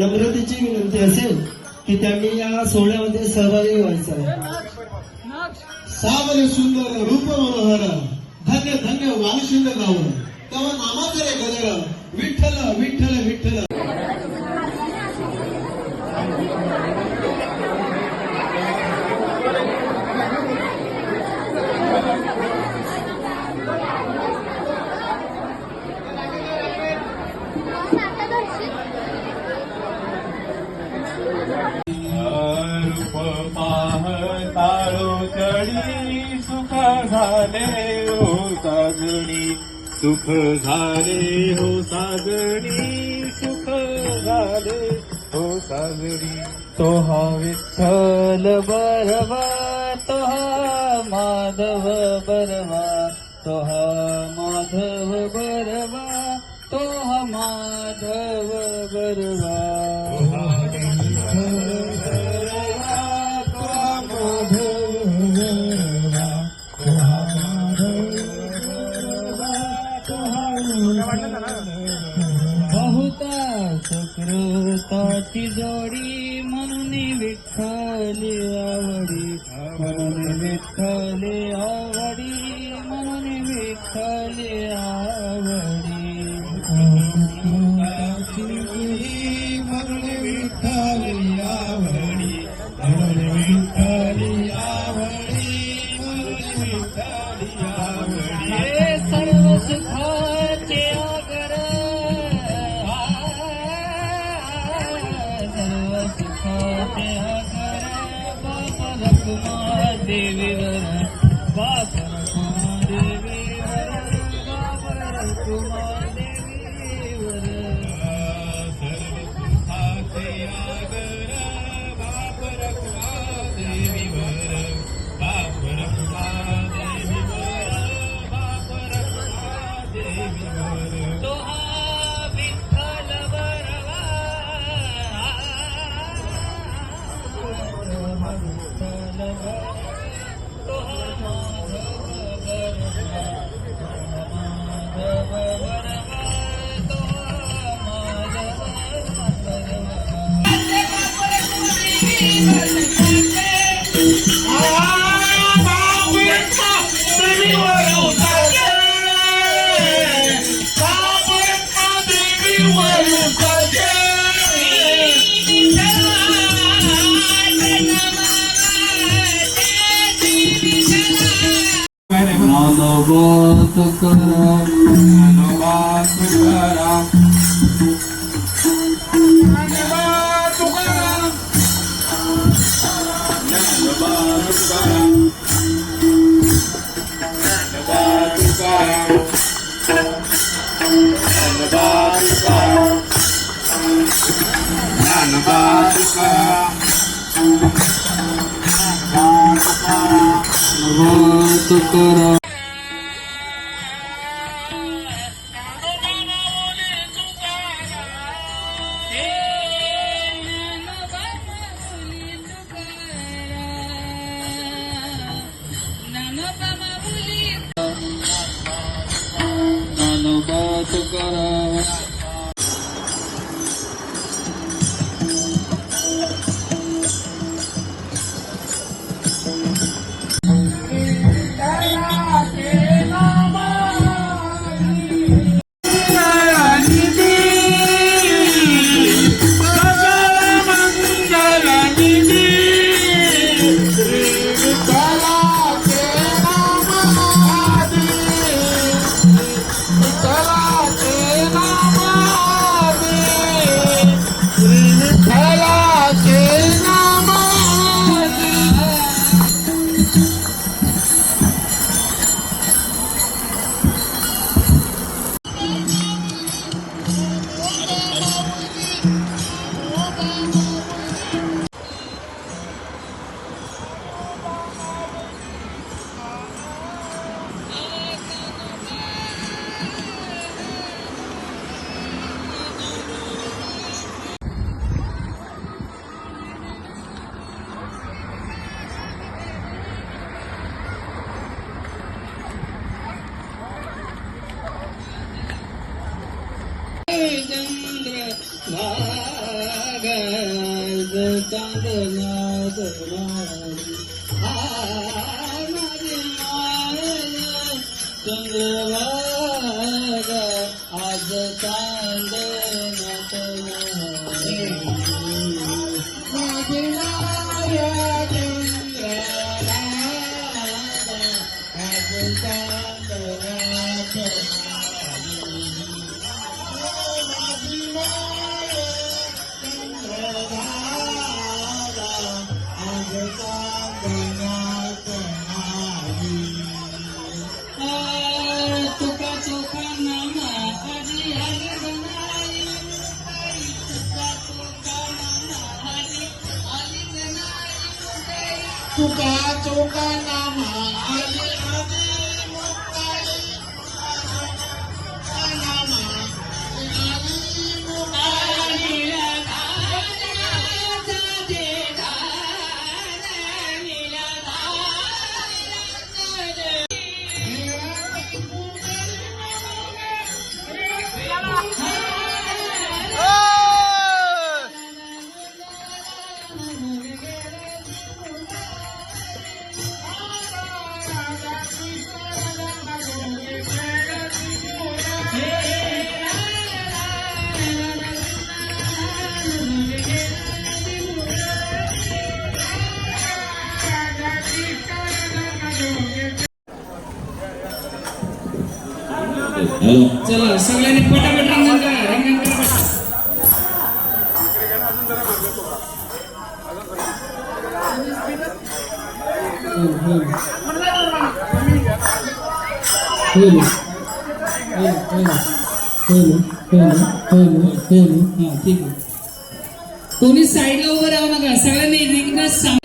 नम्रतेची विनंती असेल की त्यांनी या सोहळ्यामध्ये सहभागी व्हायचं आहे. सावरे सुंदर रूप मनोहर धन्य धन्य वालशिंद गाव तव नामाचे रे गजर विठ्ठल विठ्ठल रूप पाहताळो चढी सुख झाले हो साजणी. सुख झाले हो साजणी सुख झाले हो साजणी. तो हा विठ्ठल बरवा तो हा माधव बरवा तो हा माधव बरवा तो हा माधव बरवा. सुकृताची जोडी म्हणून विठ्ठली आवडी. म्हणून विठ्ठली आवडी. म्हणून विठ्ठली आवडी. तुकारा पहिलं पहिलं पहिलं पहिलं पहिलं पहिलं पहिलं हां ठीक आहे कोणी साईडला उभं राहू नका. सगळ्यांनी रिंगना सांग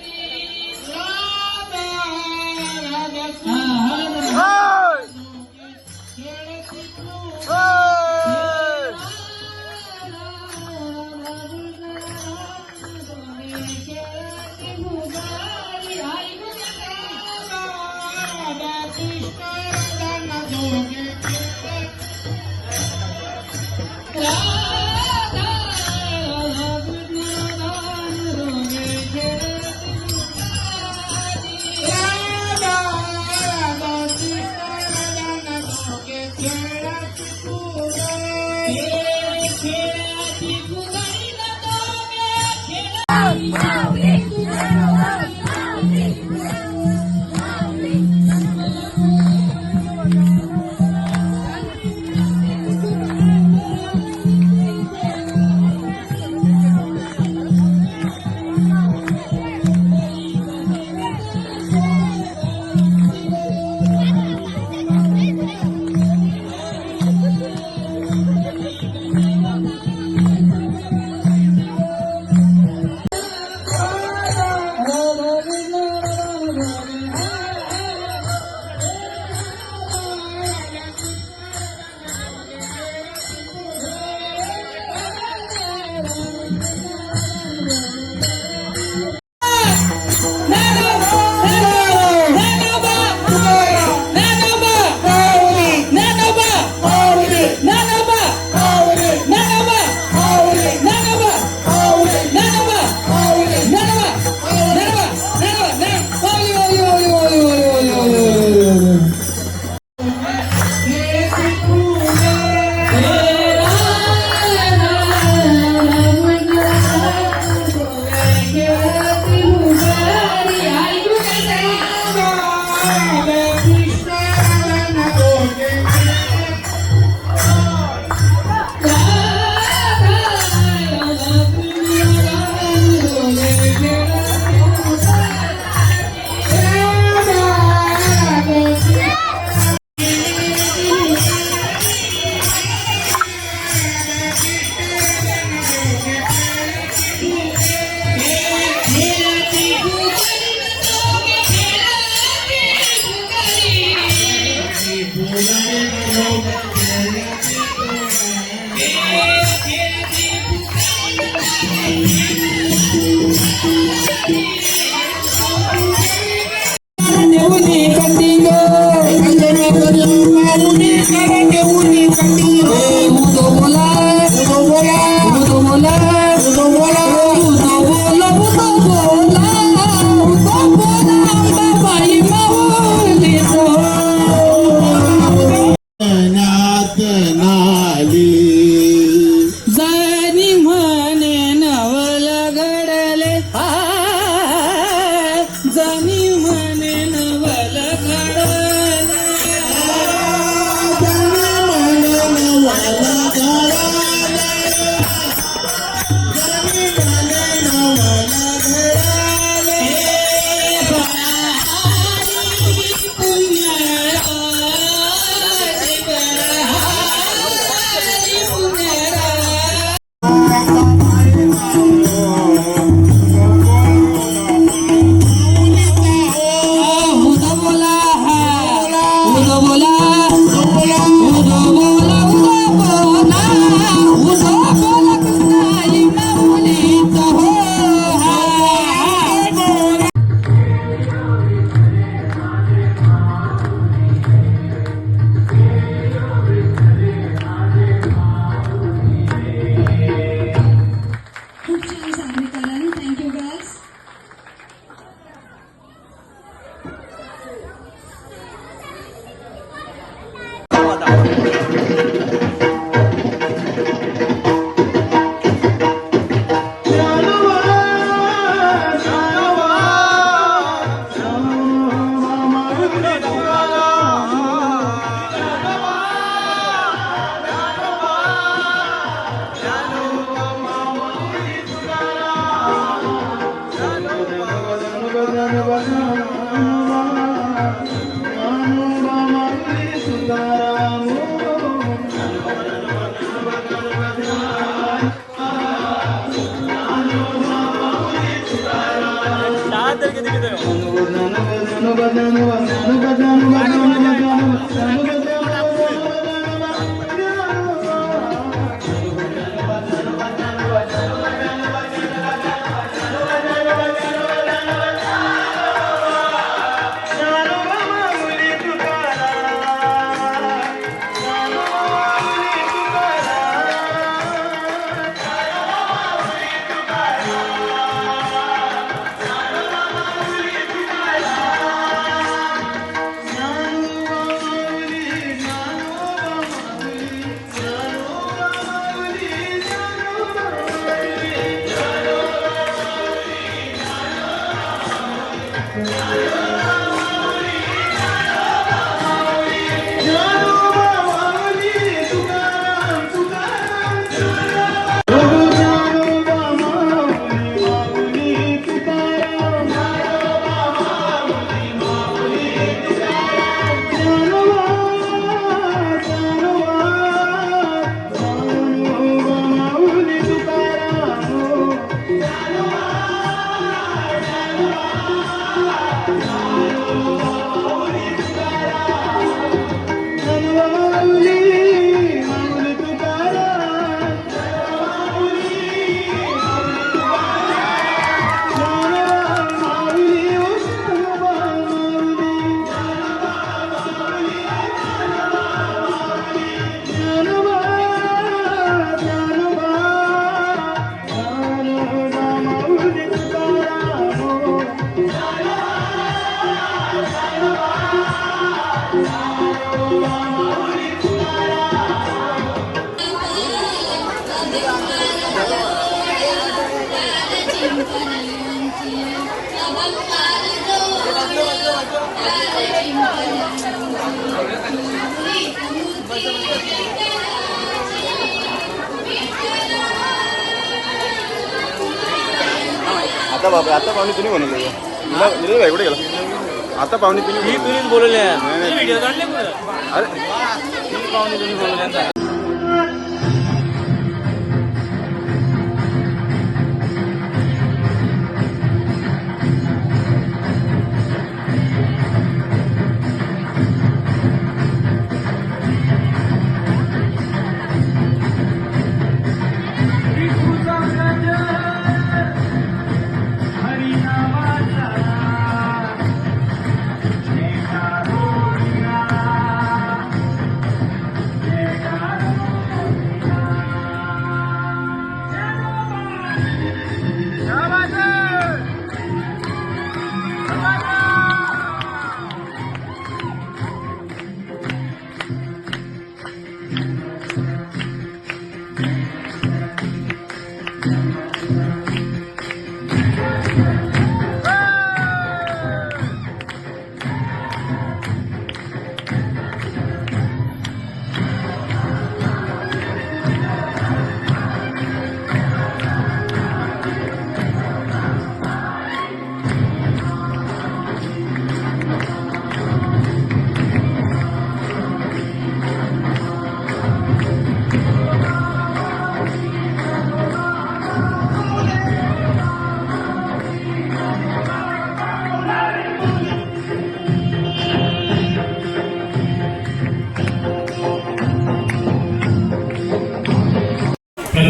না आता बाबा आता पाहुणे तुम्ही बनवले निलेश भाई कुठे गेला? आता पाहुणे तुम्ही बोलवले अरे. पाहुणे तुम्ही बोलवले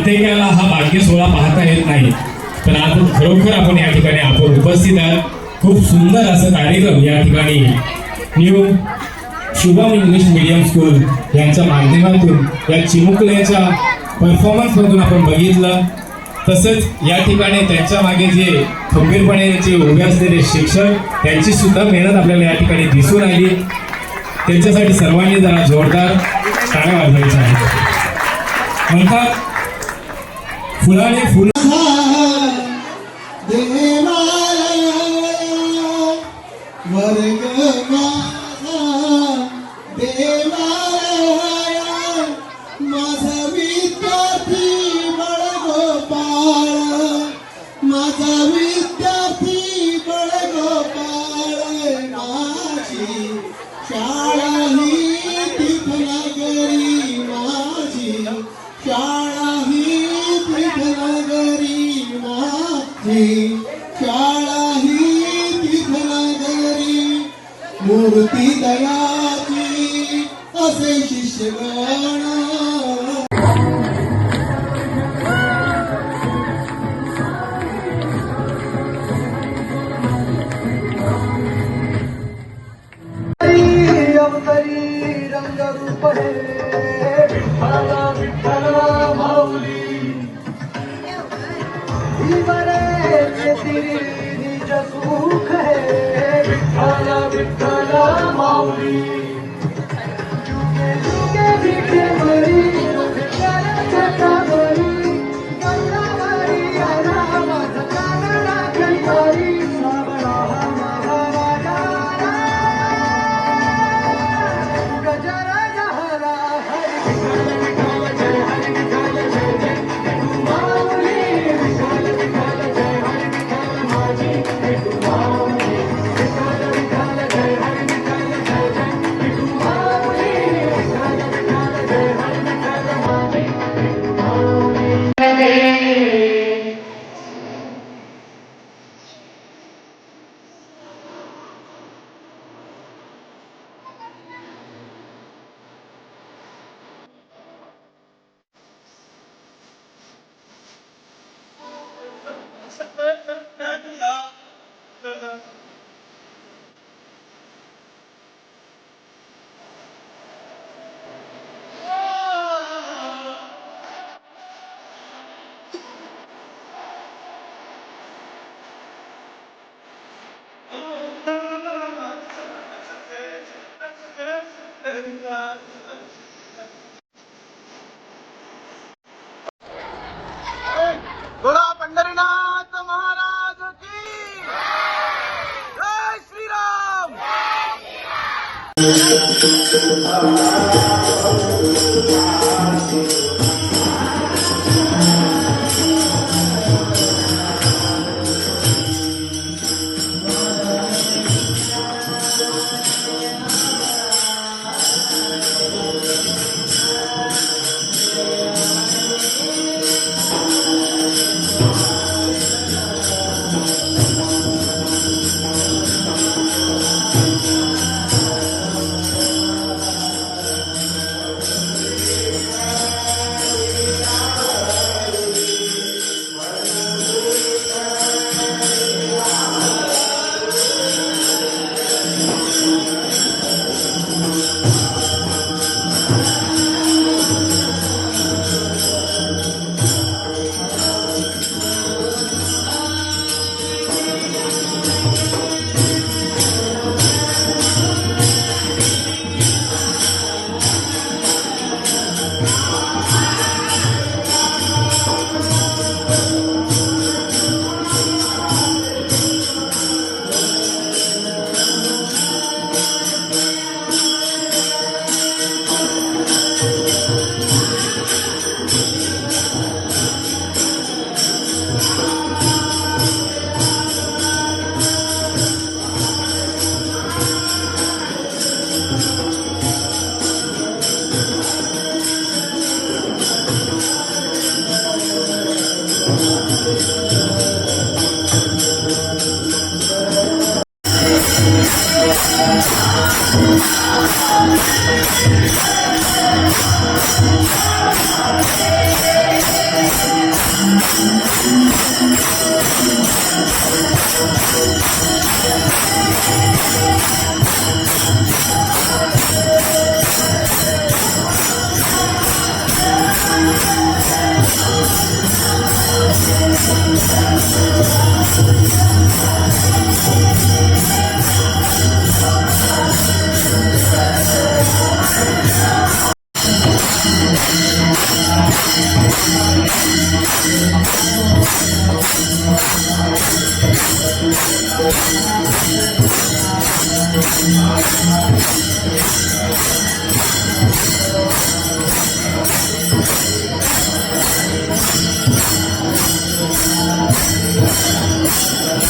प्रत्येकाला हा भाग्य सोहळा पाहता येत नाही. पण आज खरोखर आपण या ठिकाणी आपण उपस्थित आहात. खूप सुंदर असं कार्यक्रम या ठिकाणी new Shubham English medium school यांच्या माध्यमातून या चिमुकल्याच्या परफॉर्मन्समधून आपण बघितलं. तसंच या ठिकाणी त्यांच्या मागे जे खंबीरपणे जे उभे असलेले शिक्षक त्यांची सुद्धा मेहनत आपल्याला या ठिकाणी दिसून आली. त्यांच्यासाठी सर्वांनी जरा जोरदार टाळ्या वाजवायच्या आहेत. म्हणतात फुलाने फुल मूर्ती दयाची असे शिष्यगण Thank you. I'm sorry.